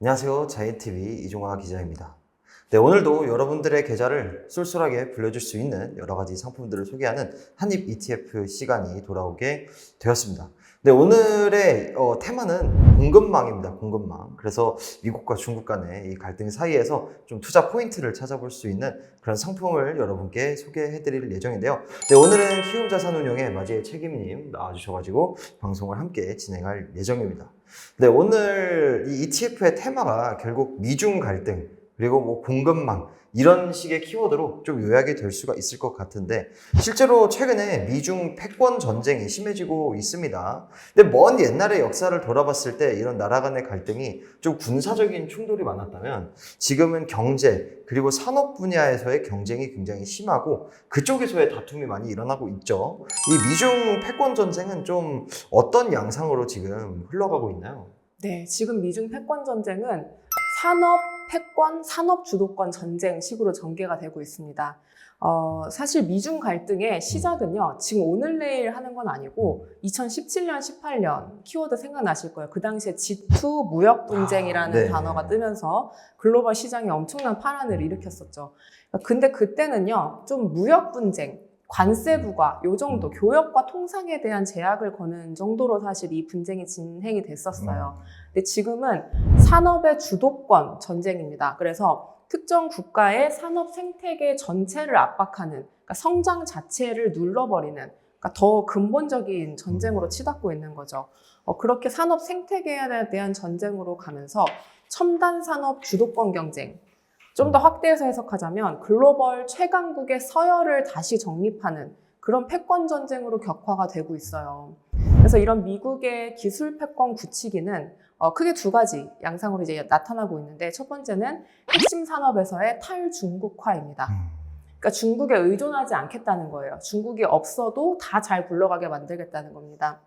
안녕하세요. 자이TV 이종화 기자입니다. 네, 오늘도 여러분들의 계좌를 쏠쏠하게 불려줄 수 있는 여러 가지 상품들을 소개하는 한입 ETF 시간이 돌아오게 되었습니다. 네, 오늘의 어, 테마는 공급망입니다. 공급망. 그래서 미국과 중국 간의 이 갈등 사이에서 좀 투자 포인트를 찾아볼 수 있는 그런 상품을 여러분께 소개해드릴 예정인데요. 네, 오늘은 키움자산운용의 마지의 책임님 나와주셔가지고 방송을 함께 진행할 예정입니다. 네, 오늘 이 ETF의 테마가 결국 미중 갈등, 그리고 뭐 공급망, 이런 식의 키워드로 좀 요약이 될 수가 있을 것 같은데, 실제로 최근에 미중 패권 전쟁이 심해지고 있습니다. 근데 먼 옛날의 역사를 돌아봤을 때 이런 나라 간의 갈등이 좀 군사적인 충돌이 많았다면, 지금은 경제, 그리고 산업 분야에서의 경쟁이 굉장히 심하고, 그쪽에서의 다툼이 많이 일어나고 있죠. 이 미중 패권 전쟁은 좀 어떤 양상으로 지금 흘러가고 있나요? 네, 지금 미중 패권 전쟁은 산업 패권, 산업 주도권 전쟁 식으로 전개가 되고 있습니다. 어, 사실 미중 갈등의 시작은요, 지금 오늘 내일 하는 건 아니고, 2017년, 18년, 키워드 생각나실 거예요. 그 당시에 G2 무역 분쟁이라는 아, 네. 단어가 뜨면서 글로벌 시장에 엄청난 파란을 일으켰었죠. 근데 그때는요, 좀 무역 분쟁, 관세 부과, 요 정도, 교역과 통상에 대한 제약을 거는 정도로 사실 이 분쟁이 진행이 됐었어요. 근데 지금은 산업의 주도권 전쟁입니다. 그래서 특정 국가의 산업 생태계 전체를 압박하는, 그러니까 성장 자체를 눌러버리는, 그러니까 더 근본적인 전쟁으로 치닫고 있는 거죠. 어, 그렇게 산업 생태계에 대한 전쟁으로 가면서 첨단 산업 주도권 경쟁, 좀 더 확대해서 해석하자면 글로벌 최강국의 서열을 다시 정립하는 그런 패권 전쟁으로 격화가 되고 있어요. 그래서 이런 미국의 기술 패권 굳히기는 어, 크게 두 가지 양상으로 이제 나타나고 있는데 첫 번째는 핵심 산업에서의 탈중국화입니다. 그러니까 중국에 의존하지 않겠다는 거예요. 중국이 없어도 다 잘 굴러가게 만들겠다는 겁니다.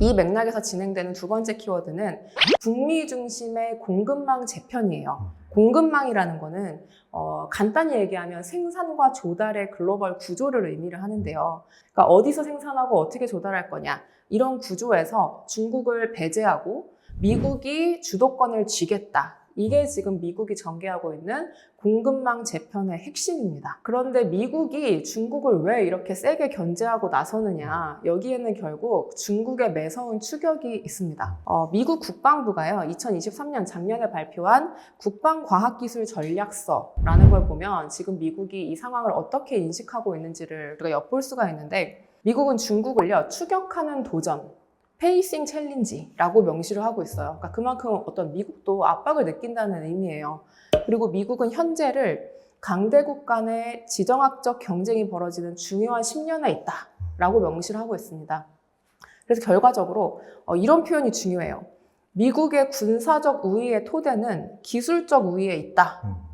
이 맥락에서 진행되는 두 번째 키워드는 북미 중심의 공급망 재편이에요. 공급망이라는 거는 어, 간단히 얘기하면 생산과 조달의 글로벌 구조를 의미를 하는데요. 그러니까 어디서 생산하고 어떻게 조달할 거냐 이런 구조에서 중국을 배제하고 미국이 주도권을 쥐겠다. 이게 지금 미국이 전개하고 있는 공급망 재편의 핵심입니다. 그런데 미국이 중국을 왜 이렇게 세게 견제하고 나서느냐? 여기에는 결국 중국의 매서운 추격이 있습니다. 어, 미국 국방부가요, 2023년 작년에 발표한 국방과학기술 전략서라는 걸 보면 지금 미국이 이 상황을 어떻게 인식하고 있는지를 우리가 엿볼 수가 있는데 미국은 중국을요, 추격하는 도전, 페이싱 챌린지라고 명시를 하고 있어요. 그러니까 그만큼 어떤 미국도 압박을 느낀다는 의미예요. 그리고 미국은 현재를 강대국 간의 지정학적 경쟁이 벌어지는 중요한 10년에 있다라고 명시를 하고 있습니다. 그래서 결과적으로 어, 이런 표현이 중요해요. 미국의 군사적 우위의 토대는 기술적 우위에 있다.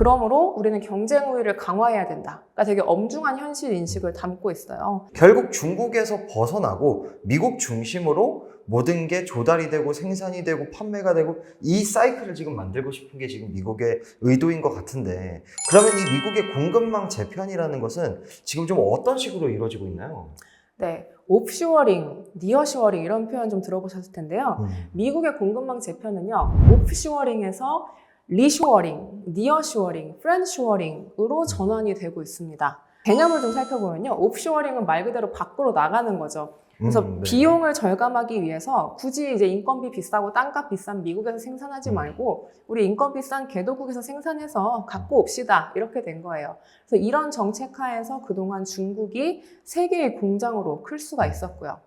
그러므로 우리는 경쟁 우위를 강화해야 된다. 그러니까 되게 엄중한 현실 인식을 담고 있어요. 결국 중국에서 벗어나고 미국 중심으로 모든 게 조달이 되고 생산이 되고 판매가 되고 이 사이클을 지금 만들고 싶은 게 지금 미국의 의도인 것 같은데 그러면 이 미국의 공급망 재편이라는 것은 지금 좀 어떤 식으로 이루어지고 있나요? 네, 옵쇼어링, 니어쇼어링 이런 표현 좀 들어보셨을 텐데요. 미국의 공급망 재편은요, 옵쇼어링에서 리쇼어링, 니어쇼어링, 프렌쇼어링으로 전환이 되고 있습니다. 개념을 좀 살펴보면요, 옵쇼어링은 말 그대로 밖으로 나가는 거죠. 그래서 음, 네. 비용을 절감하기 위해서 굳이 이제 인건비 비싸고 땅값 비싼 미국에서 생산하지 음. 말고 우리 인건 비 싼 개도국에서 생산해서 갖고 옵시다 이렇게 된 거예요. 그래서 이런 정책 하에서 그동안 중국이 세계의 공장으로 클 수가 있었고요.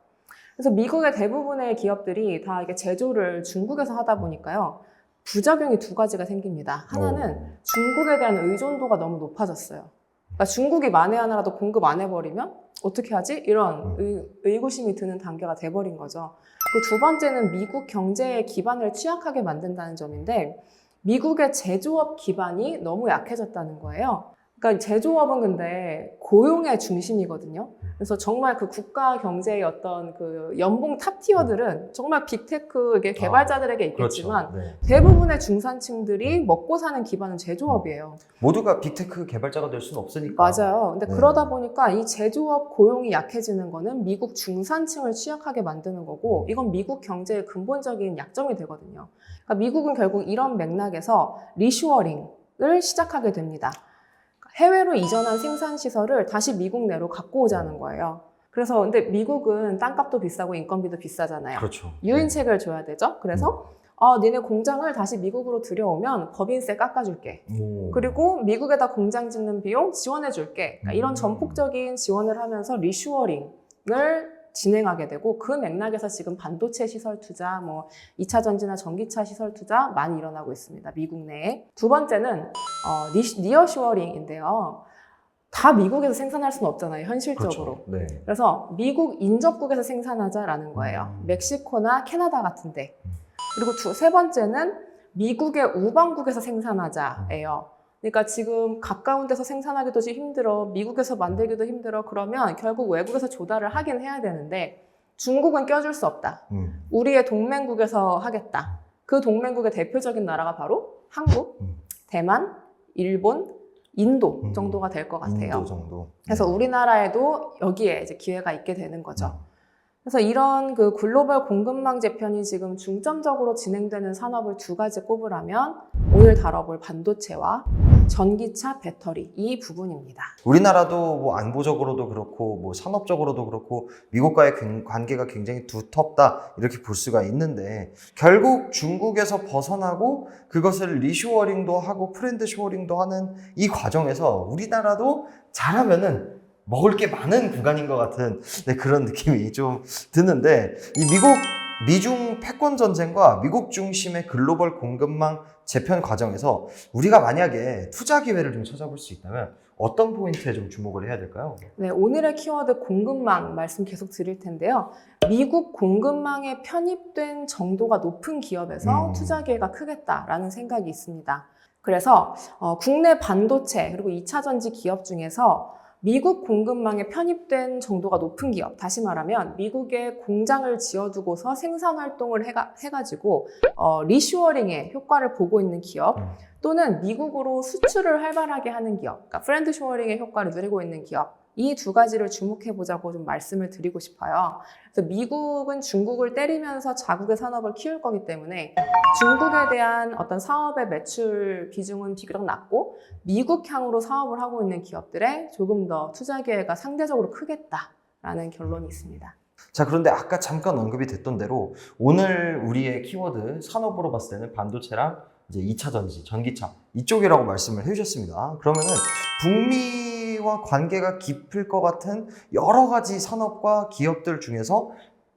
그래서 미국의 대부분의 기업들이 다 이게 제조를 중국에서 하다 보니까요. 부작용이 두 가지가 생깁니다. 하나는 오. 중국에 대한 의존도가 너무 높아졌어요. 그러니까 중국이 만에 하나라도 공급 안 해버리면 어떻게 하지? 이런 음. 의, 의구심이 드는 단계가 돼버린 거죠. 그 두 번째는 미국 경제의 기반을 취약하게 만든다는 점인데 미국의 제조업 기반이 너무 약해졌다는 거예요. 그러니까 제조업은 근데 고용의 중심이거든요. 그래서 정말 그 국가 경제의 어떤 그 연봉 탑 티어들은 정말 빅테크의 개발자들에게 있겠지만 그렇죠. 네. 대부분의 중산층들이 먹고 사는 기반은 제조업이에요. 모두가 빅테크 개발자가 될 수는 없으니까. 맞아요. 근데 네. 그러다 보니까 이 제조업 고용이 약해지는 거는 미국 중산층을 취약하게 만드는 거고 이건 미국 경제의 근본적인 약점이 되거든요. 그러니까 미국은 결국 이런 맥락에서 리슈어링을 시작하게 됩니다. 해외로 이전한 생산 시설을 다시 미국 내로 갖고 오자는 거예요. 그래서 근데 미국은 땅값도 비싸고 인건비도 비싸잖아요. 그렇죠. 유인책을 줘야 되죠. 그래서 어, 니네 공장을 다시 미국으로 들여오면 법인세 깎아줄게. 네. 오. 그리고 미국에다 공장 짓는 비용 지원해줄게. 그러니까 이런 음. 전폭적인 지원을 하면서 리슈어링을 진행하게 되고 그 맥락에서 지금 반도체 시설 투자, 뭐 2차 전지나 전기차 시설 투자 많이 일어나고 있습니다. 미국 내에. 두 번째는 어, 니, 니어슈어링인데요. 다 미국에서 생산할 수는 없잖아요, 현실적으로. 그렇죠. 네. 그래서 미국 인접국에서 생산하자라는 거예요. 음. 멕시코나 캐나다 같은데. 음. 그리고 두, 세 번째는 미국의 우방국에서 생산하자예요. 그러니까 지금 가까운 데서 생산하기도 좀 힘들어, 미국에서 만들기도 힘들어. 그러면 결국 외국에서 조달을 하긴 해야 되는데 중국은 껴줄 수 없다. 음. 우리의 동맹국에서 하겠다. 그 동맹국의 대표적인 나라가 바로 한국, 음. 대만, 일본, 인도 음. 정도가 될 것 같아요. 인도 정도. 그래서 네. 우리나라에도 여기에 이제 기회가 있게 되는 거죠. 음. 그래서 이런 그 글로벌 공급망 재편이 지금 중점적으로 진행되는 산업을 두 가지 꼽으라면 오늘 다뤄볼 반도체와 전기차 배터리 이 부분입니다. 우리나라도 뭐 안보적으로도 그렇고 뭐 산업적으로도 그렇고 미국과의 관- 관계가 굉장히 두텁다 이렇게 볼 수가 있는데 결국 중국에서 벗어나고 그것을 리쇼어링도 하고 프렌드 쇼어링도 하는 이 과정에서 우리나라도 잘하면은 먹을 게 많은 구간인 것 같은 네, 그런 느낌이 좀 드는데 이 미국 미중 패권 전쟁과 미국 중심의 글로벌 공급망 재편 과정에서 우리가 만약에 투자 기회를 좀 찾아볼 수 있다면 어떤 포인트에 좀 주목을 해야 될까요? 네, 오늘의 키워드 공급망 말씀 계속 드릴 텐데요. 미국 공급망에 편입된 정도가 높은 기업에서 음. 투자 기회가 크겠다라는 생각이 있습니다. 그래서 어, 국내 반도체 그리고 2차 전지 기업 중에서 미국 공급망에 편입된 정도가 높은 기업, 다시 말하면 미국에 공장을 지어두고서 생산 활동을 해가, 해가지고 어, 리슈어링의 효과를 보고 있는 기업, 음. 또는 미국으로 수출을 활발하게 하는 기업, 그러니까 프렌드 쇼어링의 효과를 누리고 있는 기업, 이 두 가지를 주목해 보자고 좀 말씀을 드리고 싶어요. 그래서 미국은 중국을 때리면서 자국의 산업을 키울 거기 때문에 중국에 대한 어떤 사업의 매출 비중은 비교적 낮고 미국향으로 사업을 하고 있는 기업들에 조금 더 투자 기회가 상대적으로 크겠다라는 결론이 있습니다. 자, 그런데 아까 잠깐 언급이 됐던 대로 오늘 우리의 키워드 산업으로 봤을 때는 반도체랑 이제 2차 전지, 전기차 이쪽이라고 말씀을 해주셨습니다. 그러면은 북미 와 관계가 깊을 것 같은 여러 가지 산업과 기업들 중에서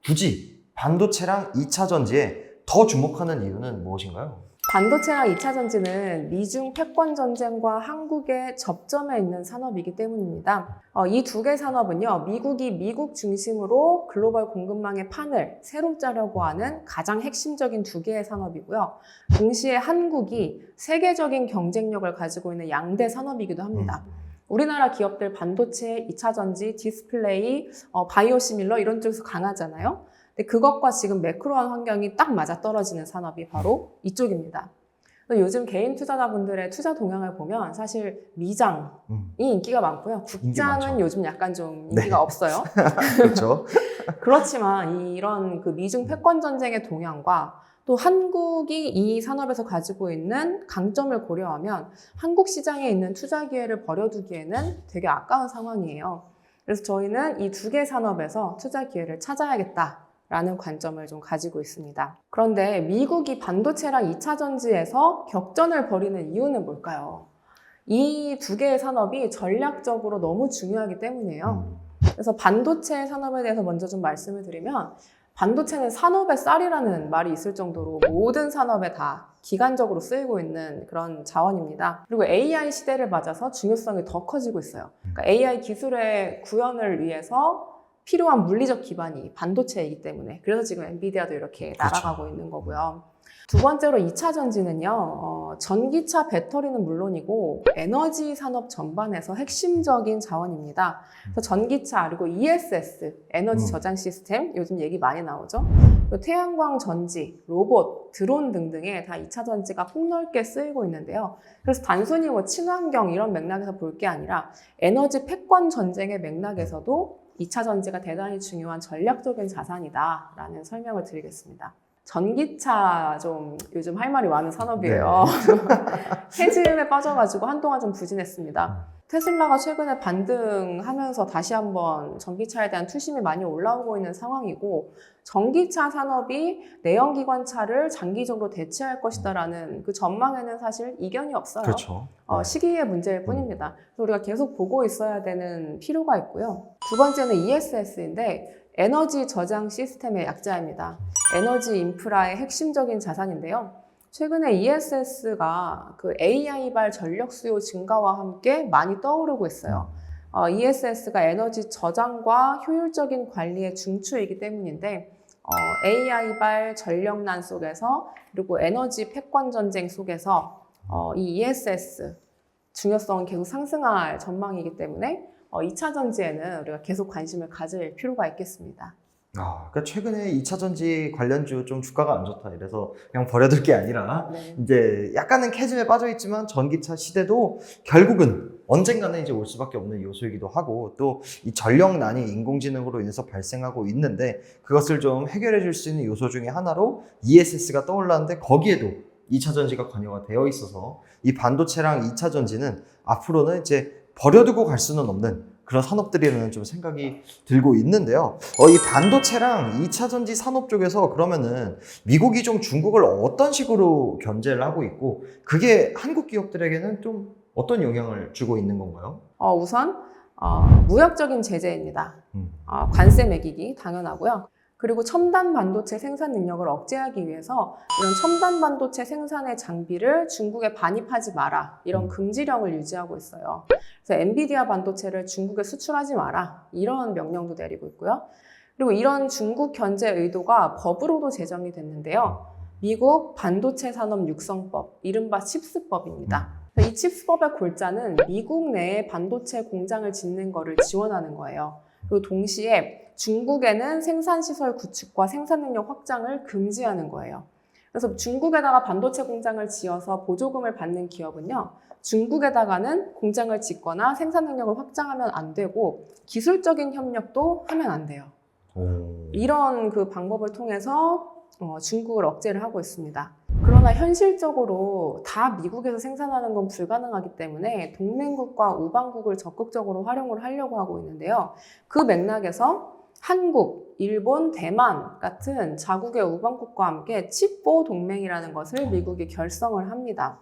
굳이 반도체랑 2차 전지에 더 주목하는 이유는 무엇인가요? 반도체랑 2차 전지는 미중 패권 전쟁과 한국의 접점에 있는 산업이기 때문입니다. 어, 이두 개 산업은요, 미국이 미국 중심으로 글로벌 공급망의 판을 새로 짜려고 하는 가장 핵심적인 두 개의 산업이고요. 동시에 한국이 세계적인 경쟁력을 가지고 있는 양대 산업이기도 합니다. 우리나라 기업들 반도체, 2차 전지, 디스플레이, 어, 바이오시밀러 이런 쪽에서 강하잖아요. 근데 그것과 지금 매크로한 환경이 딱 맞아 떨어지는 산업이 바로 이쪽입니다. 요즘 개인 투자자분들의 투자 동향을 보면 사실 미장이 음, 인기가 많고요. 국장은. 요즘 약간 좀 네. 인기가 없어요. 그렇죠. 그렇지만 이런 그 미중 패권 전쟁의 동향과 또 한국이 이 산업에서 가지고 있는 강점을 고려하면 한국 시장에 있는 투자 기회를 버려두기에는 되게 아까운 상황이에요. 그래서 저희는 이 두 개 산업에서 투자 기회를 찾아야겠다 라는 관점을 좀 가지고 있습니다. 그런데 미국이 반도체랑 2차 전지에서 격전을 벌이는 이유는 뭘까요? 이 두 개의 산업이 전략적으로 너무 중요하기 때문이에요. 음, 그래서 반도체 산업에 대해서 먼저 좀 말씀을 드리면 반도체는 산업의 쌀이라는 말이 있을 정도로 모든 산업에 다 기간적으로 쓰이고 있는 그런 자원입니다. 그리고 AI 시대를 맞아서 중요성이 더 커지고 있어요. 그러니까 AI 기술의 구현을 위해서 필요한 물리적 기반이 반도체이기 때문에 그래서 지금 엔비디아도 이렇게 그렇죠. 날아가고 있는 거고요. 두 번째로 2차 전지는요, 어, 전기차 배터리는 물론이고 에너지 산업 전반에서 핵심적인 자원입니다. 그래서 전기차 그리고 ESS 에너지 음. 저장 시스템 요즘 얘기 많이 나오죠. 태양광 전지, 로봇, 드론 등등에 다 2차 전지가 폭넓게 쓰이고 있는데요. 그래서 단순히 뭐 친환경 이런 맥락에서 볼 게 아니라 에너지 패권 전쟁의 맥락에서도 2차 전지가 대단히 중요한 전략적인 자산이다라는 설명을 드리겠습니다. 전기차 좀 요즘 할 말이 많은 산업이에요. 해지음에 빠져가지고 한동안 좀 부진했습니다. 테슬라가 최근에 반등하면서 다시 한번 전기차에 대한 투심이 많이 올라오고 있는 상황이고 전기차 산업이 내연기관차를 장기적으로 대체할 것이다라는 그 전망에는 사실 이견이 없어요. 그렇죠. 어, 시기의 문제일 뿐입니다. 그래서 우리가 계속 보고 있어야 되는 필요가 있고요. 두 번째는 ESS인데 에너지 저장 시스템의 약자입니다. 에너지 인프라의 핵심적인 자산인데요. 최근에 ESS가 그 AI발 전력 수요 증가와 함께 많이 떠오르고 있어요. 어, ESS가 에너지 저장과 효율적인 관리의 중추이기 때문인데 어, AI발 전력난 속에서 그리고 에너지 패권 전쟁 속에서 어, 이 ESS 중요성은 계속 상승할 전망이기 때문에 어, 2차 전지에는 우리가 계속 관심을 가질 필요가 있겠습니다. 아, 그러니까 최근에 2차 전지 관련주 좀 주가가 안 좋다. 이래서 그냥 버려둘 게 아니라 네. 이제 약간은 캐즘에 빠져 있지만 전기차 시대도 결국은 언젠가는 이제 올 수밖에 없는 요소이기도 하고 또 이 전력난이 인공지능으로 인해서 발생하고 있는데 그것을 좀 해결해 줄 수 있는 요소 중에 하나로 ESS가 떠올랐는데 거기에도 2차 전지가 관여가 되어 있어서 이 반도체랑 2차 전지는 앞으로는 이제 버려두고 갈 수는 없는 그런 산업들이라는 좀 생각이 들고 있는데요. 어, 이 반도체랑 2차 전지 산업 쪽에서 그러면은 미국이 좀 중국을 어떤 식으로 견제를 하고 있고 그게 한국 기업들에게는 좀 어떤 영향을 주고 있는 건가요? 어, 우선 어, 무역적인 제재입니다. 음. 어, 관세 매기기 당연하고요. 그리고 첨단 반도체 생산 능력을 억제하기 위해서 이런 첨단 반도체 생산의 장비를 중국에 반입하지 마라 이런 음. 금지령을 유지하고 있어요. 그래서 엔비디아 반도체를 중국에 수출하지 마라 이런 명령도 내리고 있고요. 그리고 이런 중국 견제 의도가 법으로도 제정이 됐는데요. 미국 반도체 산업 육성법, 이른바 칩스법입니다. 이 칩스법의 골자는 미국 내에 반도체 공장을 짓는 것을 지원하는 거예요. 그리고 동시에 중국에는 생산시설 구축과 생산 능력 확장을 금지하는 거예요. 그래서 중국에다가 반도체 공장을 지어서 보조금을 받는 기업은요, 중국에다가는 공장을 짓거나 생산 능력을 확장하면 안 되고 기술적인 협력도 하면 안 돼요. 오. 이런 그 방법을 통해서 어, 중국을 억제를 하고 있습니다. 그러나 현실적으로 다 미국에서 생산하는 건 불가능하기 때문에 동맹국과 우방국을 적극적으로 활용을 하려고 하고 있는데요. 그 맥락에서 한국, 일본, 대만 같은 자국의 우방국과 함께 칩보 동맹이라는 것을 미국이 결성을 합니다.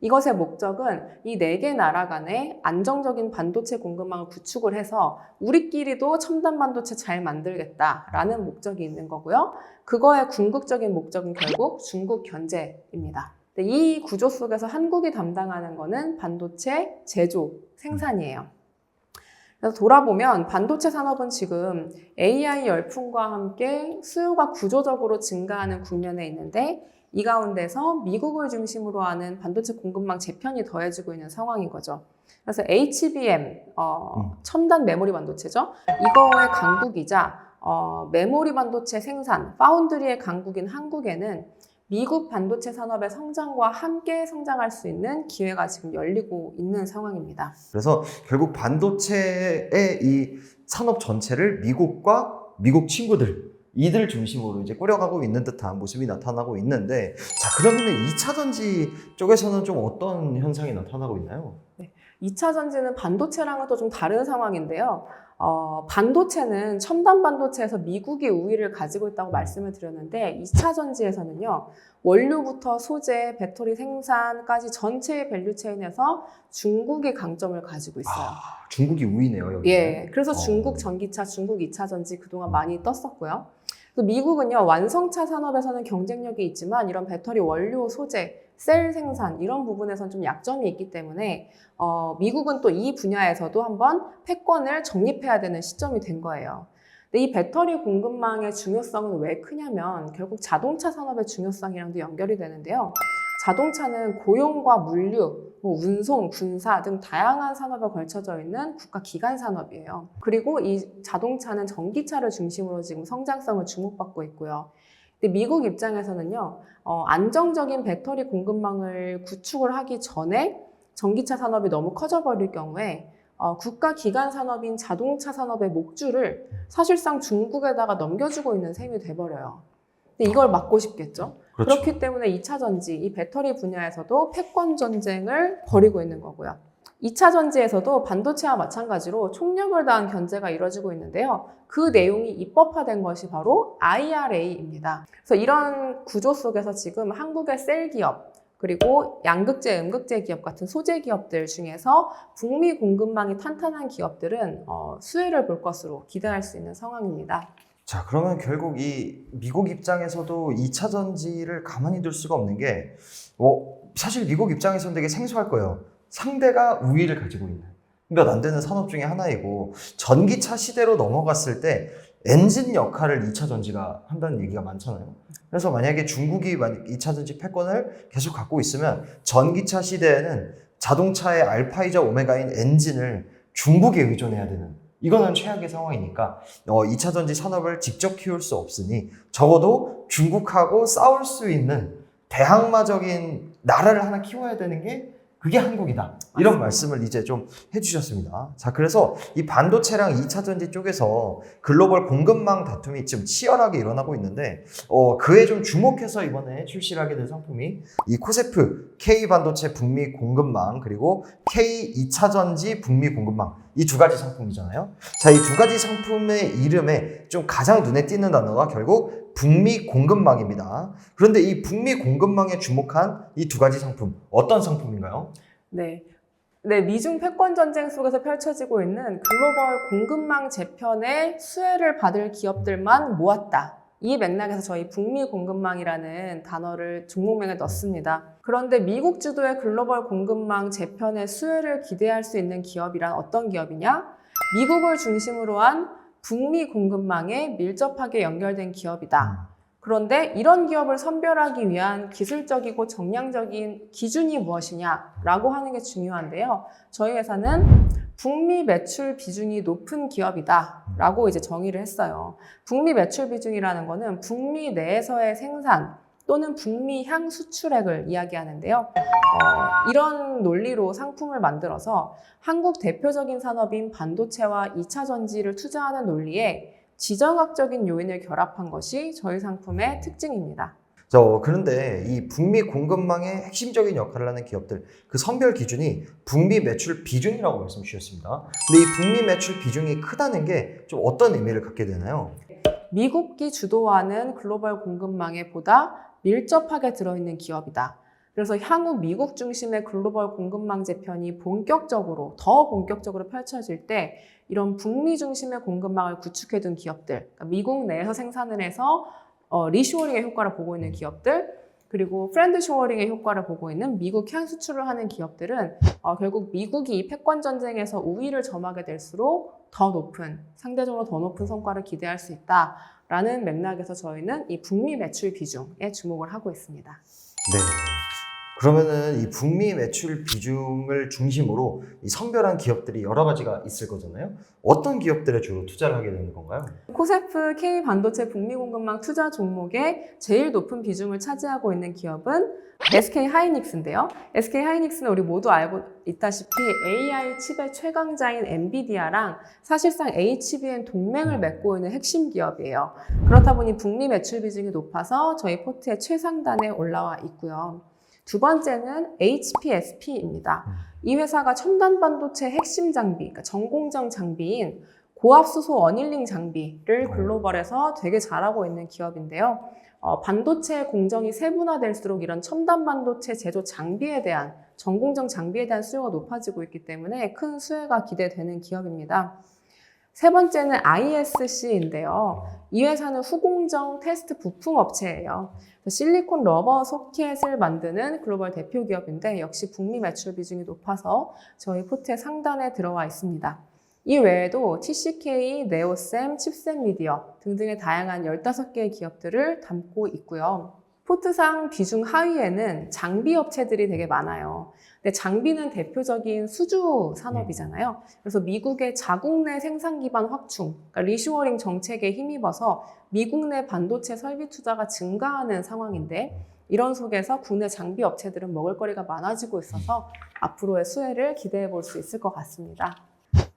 이것의 목적은 이 네 개 나라 간의 안정적인 반도체 공급망을 구축을 해서 우리끼리도 첨단 반도체 잘 만들겠다라는 목적이 있는 거고요. 그거의 궁극적인 목적은 결국 중국 견제입니다. 이 구조 속에서 한국이 담당하는 거는 반도체 제조, 생산이에요. 그래서 돌아보면 반도체 산업은 지금 AI 열풍과 함께 수요가 구조적으로 증가하는 국면에 있는데 이 가운데서 미국을 중심으로 하는 반도체 공급망 재편이 더해지고 있는 상황인 거죠. 그래서 HBM, 어, 음. 첨단 메모리 반도체죠. 이거의 강국이자 어, 메모리 반도체 생산, 파운드리의 강국인 한국에는 미국 반도체 산업의 성장과 함께 성장할 수 있는 기회가 지금 열리고 있는 상황입니다. 그래서 결국 반도체의 이 산업 전체를 미국과 미국 친구들 이들 중심으로 이제 꾸려가고 있는 듯한 모습이 나타나고 있는데 자 그러면 2차 전지 쪽에서는 좀 어떤 현상이 나타나고 있나요? 2차 전지는 반도체랑은 또 좀 다른 상황인데요. 어, 반도체는 첨단 반도체에서 미국이 우위를 가지고 있다고 말씀을 드렸는데 2차 전지에서는요. 원료부터 소재, 배터리 생산까지 전체의 밸류 체인에서 중국이 강점을 가지고 있어요. 아, 중국이 우위네요 여기. 예, 그래서 어. 중국 전기차, 중국 2차 전지 그동안 많이 떴었고요. 또 미국은요, 완성차 산업에서는 경쟁력이 있지만 이런 배터리 원료 소재, 셀 생산 이런 부분에서는 좀 약점이 있기 때문에 어, 미국은 또 이 분야에서도 한번 패권을 정립해야 되는 시점이 된 거예요. 근데 이 배터리 공급망의 중요성은 왜 크냐면 결국 자동차 산업의 중요성이랑도 연결이 되는데요. 자동차는 고용과 물류, 뭐 운송, 군사 등 다양한 산업에 걸쳐져 있는 국가 기관 산업이에요. 그리고 이 자동차는 전기차를 중심으로 지금 성장성을 주목받고 있고요. 근데 미국 입장에서는요, 어, 안정적인 배터리 공급망을 구축을 하기 전에 전기차 산업이 너무 커져버릴 경우에 어, 국가 기관 산업인 자동차 산업의 목줄을 사실상 중국에다가 넘겨주고 있는 셈이 돼버려요. 근데 이걸 막고 싶겠죠? 그 그렇죠. 렇기 때문에 2차 전지, 이 배터리 분야에서도 패권 전쟁을 벌이고 있는 거고요. 2차 전지에서도 반도체와 마찬가지로 총력을 다한 견제가 이루어지고 있는데요. 그 내용이 입법화된 것이 바로 IRA입니다. 그래서 이런 구조 속에서 지금 한국의 셀 기업, 그리고 양극재, 음극재 기업 같은 소재 기업들 중에서 북미 공급망이 탄탄한 기업들은 어, 수혜를 볼 것으로 기대할 수 있는 상황입니다. 자, 그러면 결국 이 미국 입장에서도 2차 전지를 가만히 둘 수가 없는 게, 뭐, 사실 미국 입장에서는 되게 생소할 거예요. 상대가 우위를 가지고 있는 몇 안 되는 산업 중에 하나이고, 전기차 시대로 넘어갔을 때 엔진 역할을 2차 전지가 한다는 얘기가 많잖아요. 그래서 만약에 중국이 만약 2차 전지 패권을 계속 갖고 있으면 전기차 시대에는 자동차의 알파이자 오메가인 엔진을 중국에 의존해야 되는 이거는 최악의 상황이니까 어, 2차 전지 산업을 직접 키울 수 없으니 적어도 중국하고 싸울 수 있는 대항마적인 나라를 하나 키워야 되는 게 그게 한국이다. 이런 맞습니다. 말씀을 이제 좀 해주셨습니다. 자, 그래서 이 반도체랑 2차 전지 쪽에서 글로벌 공급망 다툼이 지금 치열하게 일어나고 있는데, 어, 그에 좀 주목해서 이번에 출시를 하게 된 상품이 이 코세프 K 반도체 북미 공급망 그리고 K 2차 전지 북미 공급망 이 두 가지 상품이잖아요. 자, 이 두 가지 상품의 이름에 좀 가장 눈에 띄는 단어가 결국 북미 공급망입니다. 그런데 이 북미 공급망에 주목한 이 두 가지 상품 어떤 상품인가요? 네. 네, 미중 패권 전쟁 속에서 펼쳐지고 있는 글로벌 공급망 재편의 수혜를 받을 기업들만 모았다. 이 맥락에서 저희 북미 공급망이라는 단어를 종목명에 넣습니다. 그런데 미국 주도의 글로벌 공급망 재편의 수혜를 기대할 수 있는 기업이란 어떤 기업이냐? 미국을 중심으로 한 북미 공급망에 밀접하게 연결된 기업이다. 그런데 이런 기업을 선별하기 위한 기술적이고 정량적인 기준이 무엇이냐라고 하는 게 중요한데요. 저희 회사는 북미 매출 비중이 높은 기업이다라고 이제 정의를 했어요. 북미 매출 비중이라는 거는 북미 내에서의 생산 또는 북미 향 수출액을 이야기하는데요. 어, 이런 논리로 상품을 만들어서 한국 대표적인 산업인 반도체와 2차 전지를 투자하는 논리에 지정학적인 요인을 결합한 것이 저희 상품의 특징입니다. 저 그런데 이 북미 공급망의 핵심적인 역할을 하는 기업들 그 선별 기준이 북미 매출 비중이라고 말씀 주셨습니다. 근데 이 북미 매출 비중이 크다는 게 좀 어떤 의미를 갖게 되나요? 미국이 주도하는 글로벌 공급망에 보다 밀접하게 들어있는 기업이다. 그래서 향후 미국 중심의 글로벌 공급망 재편이 본격적으로, 더 본격적으로 펼쳐질 때 이런 북미 중심의 공급망을 구축해둔 기업들, 그러니까 미국 내에서 생산을 해서 어, 리쇼어링의 효과를 보고 있는 기업들, 그리고 프렌드 쇼어링의 효과를 보고 있는 미국 향 수출을 하는 기업들은 어, 결국 미국이 이 패권 전쟁에서 우위를 점하게 될수록 더 높은, 상대적으로 더 높은 성과를 기대할 수 있다라는 맥락에서 저희는 이 북미 매출 비중에 주목을 하고 있습니다. 네. 그러면은 이 북미 매출 비중을 중심으로 이 선별한 기업들이 여러 가지가 있을 거잖아요. 어떤 기업들에 주로 투자를 하게 되는 건가요? 코세프 K 반도체 북미 공급망 투자 종목의 제일 높은 비중을 차지하고 있는 기업은 SK 하이닉스인데요. SK 하이닉스는 우리 모두 알고 있다시피 AI 칩의 최강자인 엔비디아랑 사실상 HBM 동맹을 맺고 있는 핵심 기업이에요. 그렇다 보니 북미 매출 비중이 높아서 저희 포트의 최상단에 올라와 있고요. 두 번째는 HPSP입니다. 이 회사가 첨단 반도체 핵심 장비, 그러니까 전공정 장비인 고압수소 어닐링 장비를 글로벌에서 되게 잘하고 있는 기업인데요. 어, 반도체 공정이 세분화될수록 이런 첨단 반도체 제조 장비에 대한 전공정 장비에 대한 수요가 높아지고 있기 때문에 큰 수혜가 기대되는 기업입니다. 세 번째는 ISC인데요. 이 회사는 후공정 테스트 부품 업체예요. 실리콘 러버 소켓을 만드는 글로벌 대표 기업인데 역시 북미 매출 비중이 높아서 저희 포트의 상단에 들어와 있습니다. 이 외에도 TCK, 네오셈, 칩셈 미디어 등등의 다양한 15개의 기업들을 담고 있고요. 포트상 비중 하위에는 장비 업체들이 되게 많아요. 근데 장비는 대표적인 수주 산업이잖아요. 그래서 미국의 자국 내 생산 기반 확충, 그러니까 리슈어링 정책에 힘입어서 미국 내 반도체 설비 투자가 증가하는 상황인데 이런 속에서 국내 장비 업체들은 먹을거리가 많아지고 있어서 앞으로의 수혜를 기대해 볼 수 있을 것 같습니다.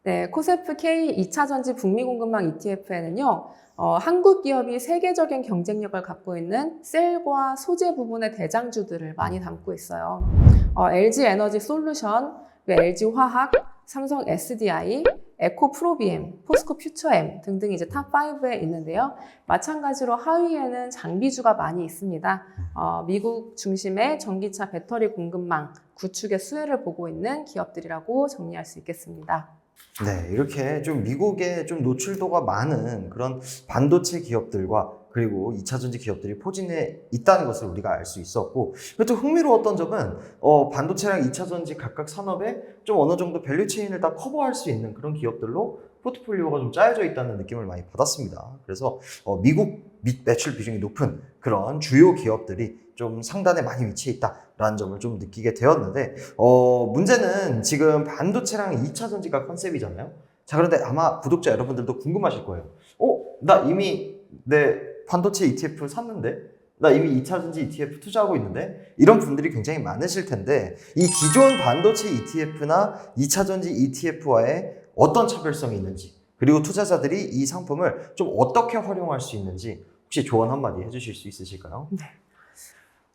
네, 코세프 K 2차 전지 북미 공급망 ETF에는요, 어, 한국 기업이 세계적인 경쟁력을 갖고 있는 셀과 소재 부분의 대장주들을 많이 담고 있어요. 어, LG 에너지 솔루션, LG 화학, 삼성 SDI, 에코 프로비엠, 포스코 퓨처엠 등등 이제 탑 5에 있는데요. 마찬가지로 하위에는 장비주가 많이 있습니다. 어, 미국 중심의 전기차 배터리 공급망 구축의 수혜를 보고 있는 기업들이라고 정리할 수 있겠습니다. 네, 이렇게 좀 미국에 좀 노출도가 많은 그런 반도체 기업들과 그리고 2차 전지 기업들이 포진해 있다는 것을 우리가 알 수 있었고 또 흥미로웠던 점은 어, 반도체랑 2차 전지 각각 산업에 좀 어느 정도 밸류 체인을 다 커버할 수 있는 그런 기업들로 포트폴리오가 좀 짜여져 있다는 느낌을 많이 받았습니다. 그래서 어, 미국 미- 매출 비중이 높은 그런 주요 기업들이 좀 상단에 많이 위치해 있다라는 점을 좀 느끼게 되었는데 어, 문제는 지금 반도체랑 2차 전지가 컨셉이잖아요. 자, 그런데 아마 구독자 여러분들도 궁금하실 거예요. 어, 나 이미 내 반도체 ETF 샀는데? 나 이미 2차 전지 ETF 투자하고 있는데? 이런 분들이 굉장히 많으실 텐데, 이 기존 반도체 ETF나 2차 전지 ETF와의 어떤 차별성이 있는지, 그리고 투자자들이 이 상품을 좀 어떻게 활용할 수 있는지, 혹시 조언 한마디 해주실 수 있으실까요?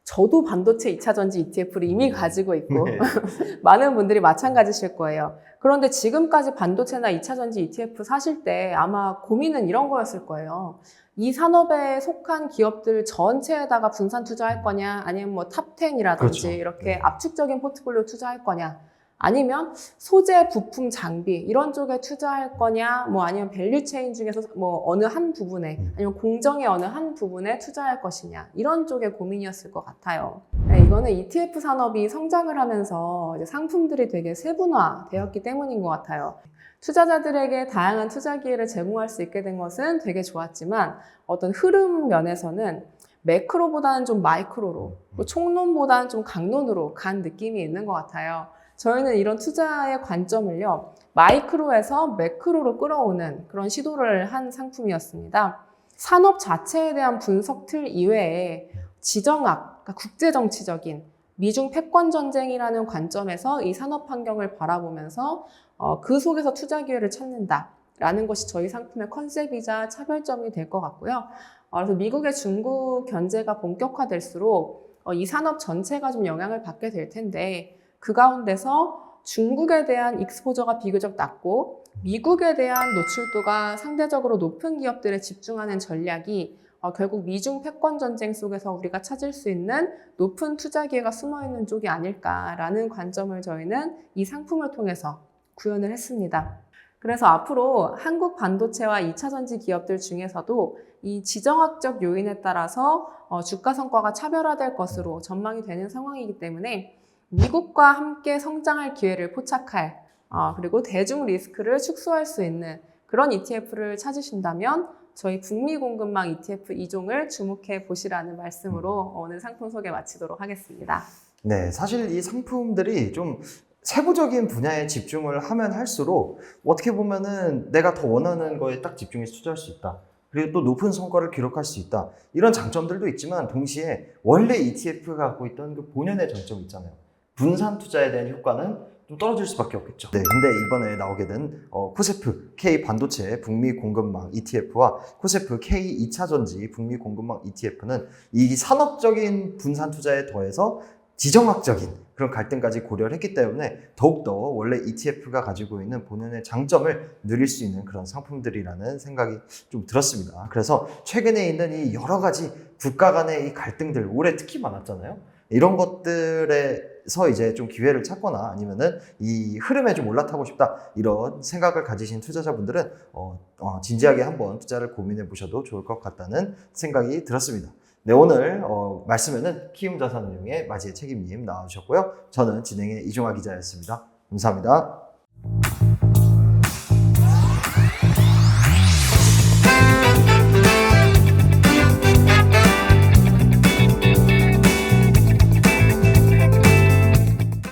저도 반도체 2차 전지 ETF를 이미 가지고 있고 네. 많은 분들이 마찬가지실 거예요. 그런데 지금까지 반도체나 2차 전지 ETF 사실 때 아마 고민은 이런 거였을 거예요. 이 산업에 속한 기업들 전체에다가 분산 투자할 거냐, 아니면 뭐 탑 10이라든지 그렇죠. 이렇게 네. 압축적인 포트폴리오 투자할 거냐, 아니면 소재, 부품, 장비 이런 쪽에 투자할 거냐, 뭐 아니면 밸류 체인 중에서 뭐 어느 한 부분에 음. 아니면 공정의 어느 한 부분에 투자할 것이냐 이런 쪽의 고민이었을 것 같아요. 네, 이거는 ETF 산업이 성장을 하면서 이제 상품들이 되게 세분화되었기 때문인 것 같아요. 투자자들에게 다양한 투자 기회를 제공할 수 있게 된 것은 되게 좋았지만 어떤 흐름 면에서는 매크로보다는 좀 마이크로로, 또 총론보다는 좀 강론으로 간 느낌이 있는 것 같아요. 저희는 이런 투자의 관점을요, 마이크로에서 매크로로 끌어오는 그런 시도를 한 상품이었습니다. 산업 자체에 대한 분석 틀 이외에 지정학, 그러니까 국제정치적인 미중 패권 전쟁이라는 관점에서 이 산업 환경을 바라보면서 어, 그 속에서 투자 기회를 찾는다라는 것이 저희 상품의 컨셉이자 차별점이 될 것 같고요. 어, 그래서 미국의 중국 견제가 본격화될수록 어, 이 산업 전체가 좀 영향을 받게 될 텐데 그 가운데서 중국에 대한 익스포저가 비교적 낮고 미국에 대한 노출도가 상대적으로 높은 기업들에 집중하는 전략이 어, 결국 미중 패권 전쟁 속에서 우리가 찾을 수 있는 높은 투자 기회가 숨어 있는 쪽이 아닐까라는 관점을 저희는 이 상품을 통해서 구현을 했습니다. 그래서 앞으로 한국 반도체와 2차 전지 기업들 중에서도 이 지정학적 요인에 따라서 어, 주가 성과가 차별화될 것으로 전망이 되는 상황이기 때문에 미국과 함께 성장할 기회를 포착할 어, 그리고 대중 리스크를 축소할 수 있는 그런 ETF를 찾으신다면 저희 북미 공급망 ETF 2종을 주목해 보시라는 말씀으로 오늘 상품 소개 마치도록 하겠습니다. 네, 사실 이 상품들이 좀 세부적인 분야에 집중을 하면 할수록 어떻게 보면은 내가 더 원하는 거에 딱 집중해서 투자할 수 있다. 그리고 또 높은 성과를 기록할 수 있다. 이런 장점들도 있지만 동시에 원래 ETF가 갖고 있던 그 본연의 장점이 있잖아요. 분산 투자에 대한 효과는 좀 떨어질 수밖에 없겠죠. 네, 근데 이번에 나오게 된 어, 코세프 K 반도체 북미 공급망 ETF와 코세프 K 2차 전지 북미 공급망 ETF는 이 산업적인 분산 투자에 더해서 지정학적인 그런 갈등까지 고려를 했기 때문에 더욱더 원래 ETF가 가지고 있는 본연의 장점을 누릴 수 있는 그런 상품들이라는 생각이 좀 들었습니다. 그래서 최근에 있는 이 여러 가지 국가 간의 이 갈등들 올해 특히 많았잖아요. 이런 것들에서 이제 좀 기회를 찾거나 아니면은 이 흐름에 좀 올라타고 싶다 이런 생각을 가지신 투자자분들은 어, 어, 진지하게 한번 투자를 고민해 보셔도 좋을 것 같다는 생각이 들었습니다. 네, 오늘 어, 말씀에는 키움 자산운용의 마지의 책임님 나와주셨고요. 저는 진행의 이종화 기자였습니다. 감사합니다.